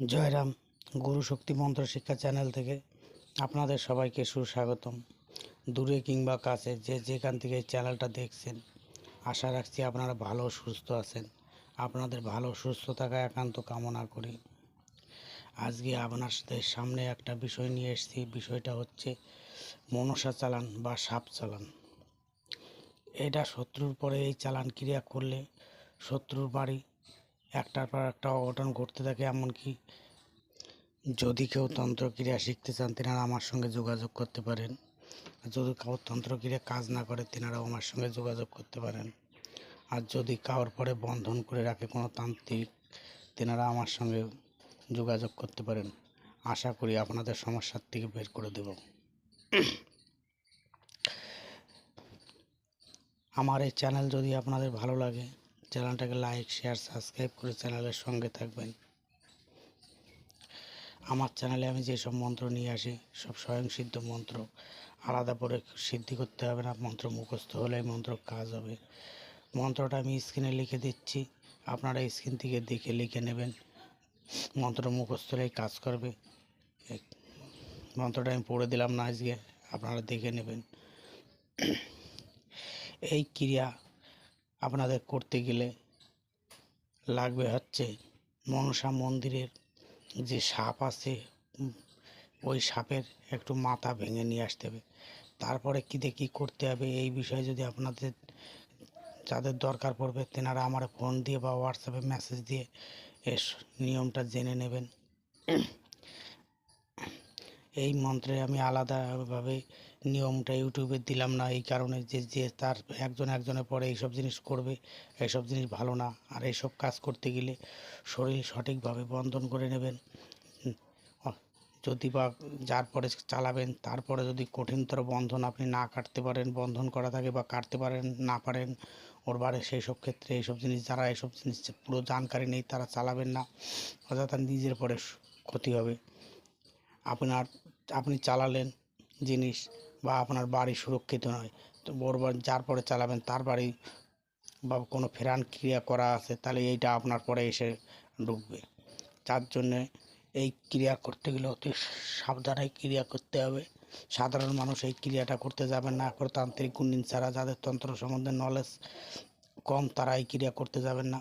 জয়রাম গুরু শক্তি মন্ত্র শিক্ষা চ্যানেল থেকে আপনাদের সবাইকে সুস্বাগতম। দূরে কিংবা কাছে যে যেখান থেকে চ্যানেলটা দেখছেন, আশা রাখছি আপনারা ভালো সুস্থ আছেন। আপনাদের ভালো সুস্থ থাকা একান্ত কামনা করি। আজকে আপনাদের সামনে একটা বিষয় নিয়ে এসেছি, বিষয়টা হচ্ছে মনসা চালান বা সাপ চালান। এটা শত্রুর পরে এই চালান ক্রিয়া করলে শত্রুর বাড়ি একটার পর একটা অঘটন ঘটতে থাকে, এমনকি যদি কেউ তন্ত্রক্রিয়া শিখতে চান, তেনারা আমার সঙ্গে যোগাযোগ করতে পারেন। যদি কারোর তন্ত্রক্রিয়া কাজ না করে, তেনারাও আমার সঙ্গে যোগাযোগ করতে পারেন। আর যদি কারোর পরে বন্ধন করে রাখে কোনো তান্ত্রিক, তেনারা আমার সঙ্গে যোগাযোগ করতে পারেন। আশা করি আপনাদের সমস্যার থেকে বের করে দেব। আমার এই চ্যানেল যদি আপনাদের ভালো লাগে চ্যানেলটাকে লাইক, শেয়ার, সাবস্ক্রাইব করে চ্যানেলের সঙ্গে থাকবেন। আমার চ্যানেলে আমি যেসব মন্ত্র নিয়ে আসি, সব স্বয়ংসিদ্ধ মন্ত্র। আলাদা করে সিদ্ধি করতে হবে না, মন্ত্র মুখস্থ হলে মন্ত্র কাজ হবে। মন্ত্রটা আমি স্ক্রিনে লিখে দিচ্ছি, আপনারা স্ক্রিন থেকে দেখে লিখে নেবেন। মন্ত্র মুখস্থ হলেই কাজ করবে। মন্ত্রটা আমি পড়ে দিলাম না আজকে, আপনারা দেখে নেবেন। এই ক্রিয়া আপনাদের করতে গেলে লাগবে হচ্ছে মনসা মন্দিরের যে সাপ আছে ওই সাপের একটু মাথা ভেঙে নিয়ে আসতে হবে। তারপরে কী দিয়ে কী করতে হবে এই বিষয়ে যদি আপনাদের, যাদের দরকার পড়বে তেনারা আমার ফোন দিয়ে বা হোয়াটসঅ্যাপে মেসেজ দিয়ে এর নিয়মটা জেনে নেবেন। এই মন্ত্রে আমি আলাদাভাবে নিয়মটা ইউটিউবে দিলাম না, এই কারণে যে যে তার একজন একজনের পরে এইসব জিনিস করবে, এইসব জিনিস ভালো না। আর এইসব কাজ করতে গেলে শরীর সঠিকভাবে বন্ধন করে নেবেন। যদি বা যার পরে চালাবেন তারপরে যদি কঠিনতর বন্ধন আপনি না কাটতে পারেন, বন্ধন করা থাকে বা কাটতে পারেন, না পারেন, ওর বারে সেই সব ক্ষেত্রে এইসব জিনিস, যারা এইসব জিনিস পুরো জানকারি নেই, তারা চালাবেন না। অযথা নিজের পরে ক্ষতি হবে। আপনার, আপনি চালালেন জিনিস বা আপনার বাড়ি সুরক্ষিত নয়। তো বাড়ি যার পরে চালাবেন, তার বাড়ি বা কোনো ফেরান ক্রিয়া করা আছে, তাহলে এইটা আপনার পরে এসে ঢুকবে। যার জন্যে এই ক্রিয়া করতে গেলে অতি সাবধানে ক্রিয়া করতে হবে। সাধারণ মানুষ এই ক্রিয়াটা করতে যাবেন না করে তান্ত্রিক গুণিন ছাড়া যাদের তন্ত্র সম্বন্ধে নলেজ কম, তারা এই ক্রিয়া করতে যাবেন না।